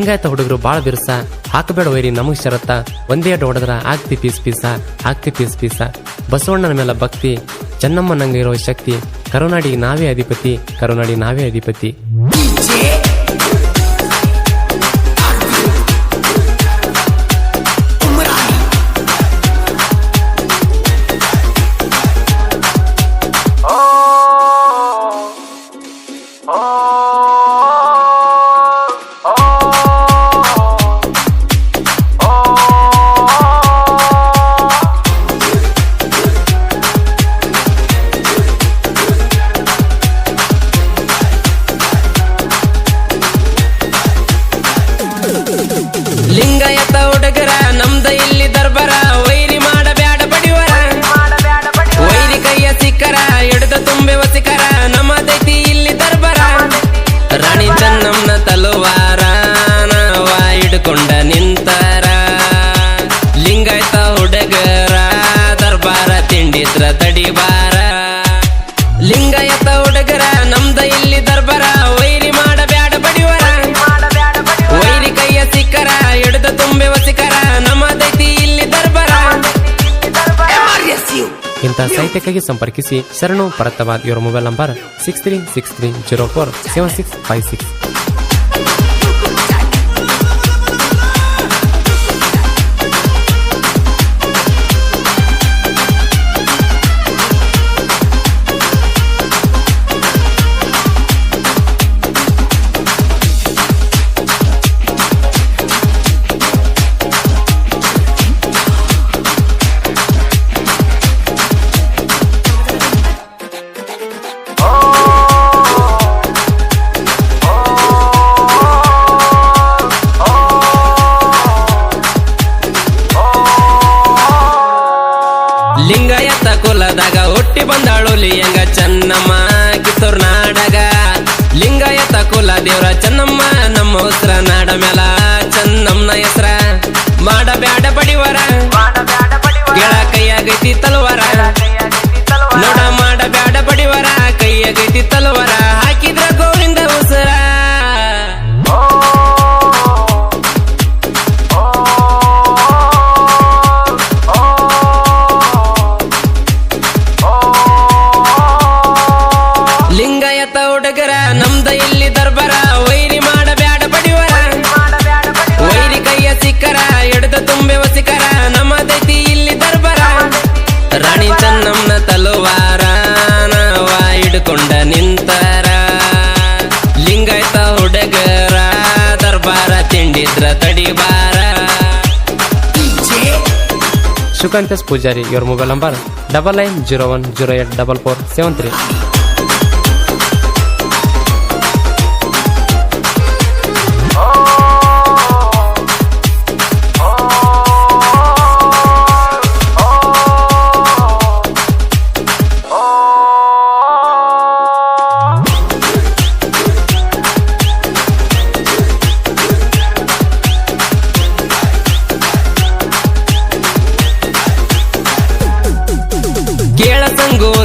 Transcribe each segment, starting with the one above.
ಲಿಂಗಾಯತ ಹುಡುಗರು ಬಾಳ ಬಿರ್ಸ. ಹಾಕಬೇಡ ವೈರಿ, ನಮಗ್ ಶರತ್ತ. ಒಂದೇ ಅಡ್ಡ ಹೊಡೆದ್ರ ಆಗ್ತಿ ಪೀಸ್ ಪೀಸ ಆಗ್ತಿ ಪೀಸ್ ಪೀಸ. ಬಸವಣ್ಣನ ಮೇಲೆ ಭಕ್ತಿ ಚೆನ್ನಮ್ಮನಂಗ ಇರೋ ಶಕ್ತಿ. ಕರುನಾಡಿಗೆ ನಾವೇ ಅಧಿಪತಿ ಕರುನಾಡಿ ನಾವೇ ಅಧಿಪತಿ. ಹಿಡಿದ ತುಂಬೆ ಇಂಥ ಸಾಹಿತ್ಯಕ್ಕಾಗಿ ಸಂಪರ್ಕಿಸಿ ಶರಣು ಭರತವಾದ್ ಇವರ mobile number six three six three zero four seven six five six ಕುಲದಾಗ ಹುಟ್ಟಿ ಬಂದಾಳು ಲಿಯಂಗ ಚೆನ್ನಮ್ಮ, ಕಿತ್ತೂರ್ ನಾಡಗ. ಲಿಂಗಾಯತ ಕುಲ ದೇವ್ರ ಚೆನ್ನಮ್ಮ, ನಮ್ಮ ಉಸ್ರ ನಾಡ ಮೇಲ ಚೆನ್ನಮ್ಮನ ಹೆಸ್ರ. ಮಾಡಬ್ಯಾಡ ಬಡಿವರ, ಗೆಳ ಕೈಯಾಗೈತಿ ತಲುವರ. ನೋಡ ಮಾಡಬ್ಯಾಡ ಬಡಿವರ, ಕೈಯಾಗೈತಿ ತಲುವರ. ಶುಕಾಂತಸ್ ಪೂಜಾರಿ ಇವರ mobile number double nine zero one zero eight double four seven three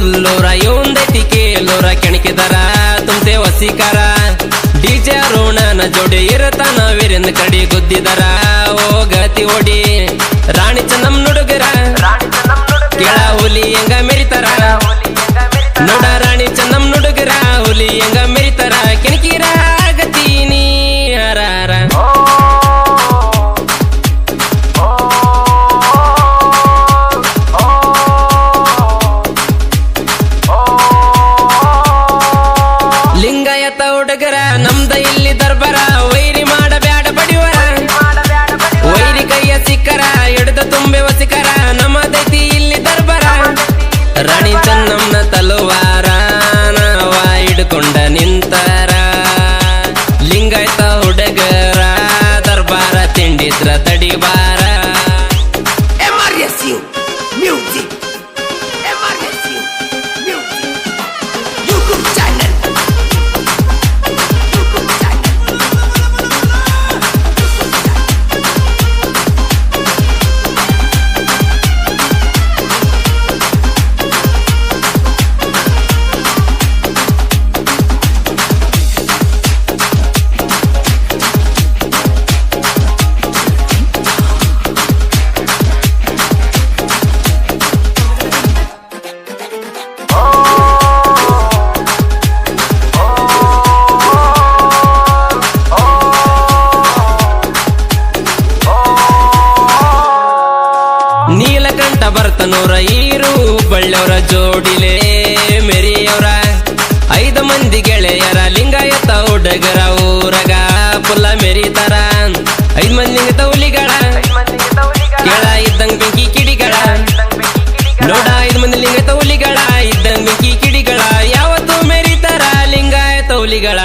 ಸಂಗೋಲ್ಲೋರ ಇವಂದೈತಿ ಲೋರ ಕೆಣಕಿದಾರ ತುಂಬೆ ವಸಿಕಾರ ಡಿಜೆ ರೋಣನ ಜೋಡಿ ಇರತಾನ ವೀರೇಂದ್ರ ಕಡಿ ಗುದ್ದಿದಾರ ಓ ಗತಿ ಓಡಿ. ರಾಣಿ ಚೆನ್ನಮ್ಮ ನುಡುಗರ அடி வா ಪುಲ್ಲ ಮೆರಿತಾರ ಐದ್ ಮಂದಿ ತೌಲಿಗಳ ಕೇಳ ಇದ್ದಂಗ್ ಬೆಂಕಿ ಕಿಡಿಗಳ. ನೋಡ ಐದ್ ಮಂದಿ ಲಿಂಗ ತೌಲಿಗಳ ಇದ್ದಂಗ್ ಬೆಂಕಿ ಕಿಡಿಗಳ. ಯಾವತ್ತು ಮೆರಿತಾರ ಲಿಂಗಾಯ ತೌಲಿಗಳ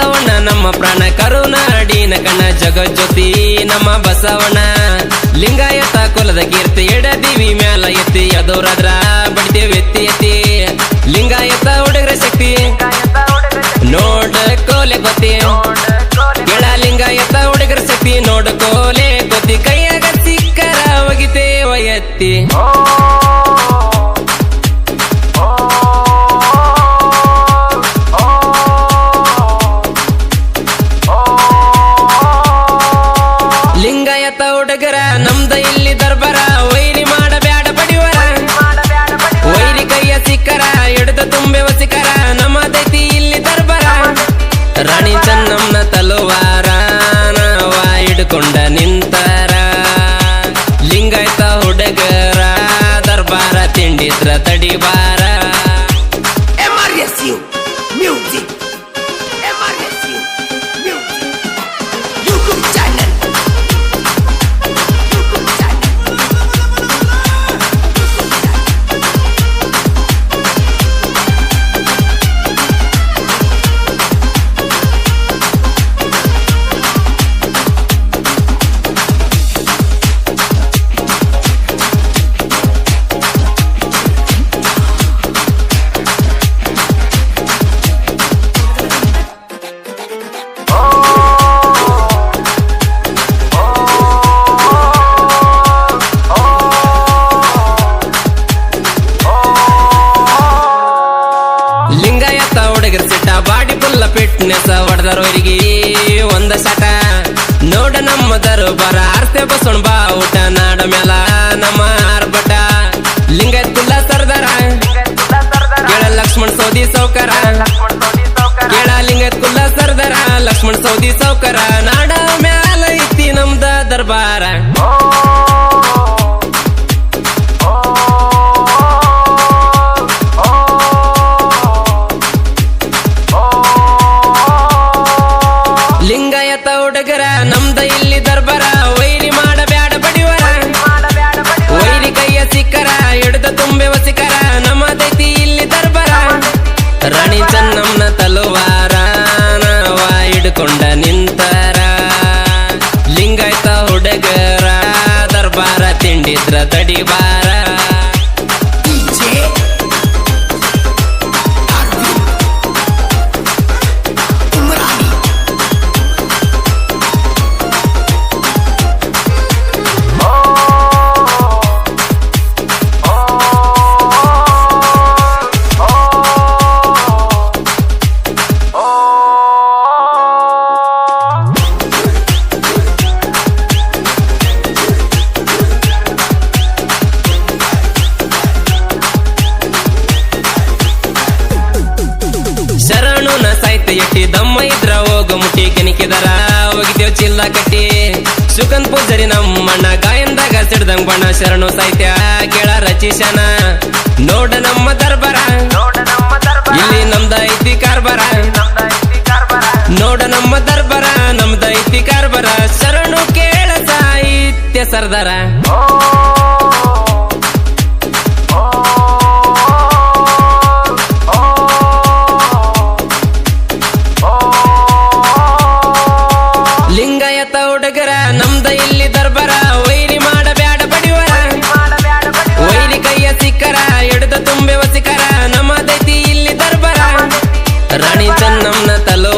ಬಸವಣ್ಣ ನಮ್ಮ ಪ್ರಾಣ ಕರುನಾಡಿನ ಕಣ ಜಗಜ್ಯೋತಿ ನಮ್ಮ ಬಸವಣ್ಣ. ಲಿಂಗಾಯತ ಕುಲದ ಕೀರ್ತಿ ಎಡದಿವಿ ಮ್ಯಾಲ ಎತ್ತಿ ಅದೋರಾದ್ರ ಬಡಿದೇವ್ ಎತ್ತಿ ಎತ್ತಿ. ಲಿಂಗಾಯತ ಹುಡುಗರ ಶಕ್ತಿ ನೋಡ ಕೋಲೆ ಗೊತ್ತಿ. ನಮ್ಮ ದರ್ಬಾರ ಬಸವಣ ಬಾ, ಊಟ ನಾಡ ಮೇಲ ನಮ್ಮ ಆರ್ಭಟ. ಲಿಂಗಾಯತ್ ಕುಲ್ಲ ಸರ್ದಾರ. ಕೇಳ ಲಕ್ಷ್ಮಣ್ ಸೌದಿ ಸೌಕರ ಕೇಳ ಲಿಂಗಾಯತ್ ಕುಲ್ಲ ಸರ್ದಾರ. ಲಕ್ಷ್ಮಣ ಸೌದಿ ಸೌಕರ ನಾಡ ಮ್ಯಾಲ ಐತಿ ನಮ್ದ ದರ್ಬಾರ. ರಾಣಿ ಚೆನ್ನಮ್ಮನ ತಲುವಾರ ನಾವ ಹಿಡ್ಕೊಂಡ ನಿಂತಾರ. ಲಿಂಗಾಯತ ಹುಡುಗರ ದರ್ಬಾರ ತಿಂಡಿದ್ರ ತಡಿಬಾರ. ಕಟ್ಟಿ. ಸುಖನ್ ಪೂಜರಿ ನಮ್ಮಣ್ಣ ಗಾಯಂದಾಗ ಸಿಡ್ದಂಗ್ ಬಣ್ಣ, ಶರಣು ಸಾಹಿತ್ಯ ಕೇಳ ರಚಿಸನ ನೋಡ ನಮ್ಮ ದರ್ಬಾರ. ಇಲ್ಲಿ ನಮ್ದ ಐತಿ ಕಾರ್ಬಾರ. ನೋಡ ನಮ್ಮ ದರ್ಬಾರ, ನಮ್ದ ಐತಿ ಕಾರ್ಬಾರ. ಶರಣು ಕೇಳ ಸಾಹಿತ್ಯ ಸರ್ದಾರ. ರಾಣಿ ಚೆನ್ನಮ್ಮನ ತಲೆ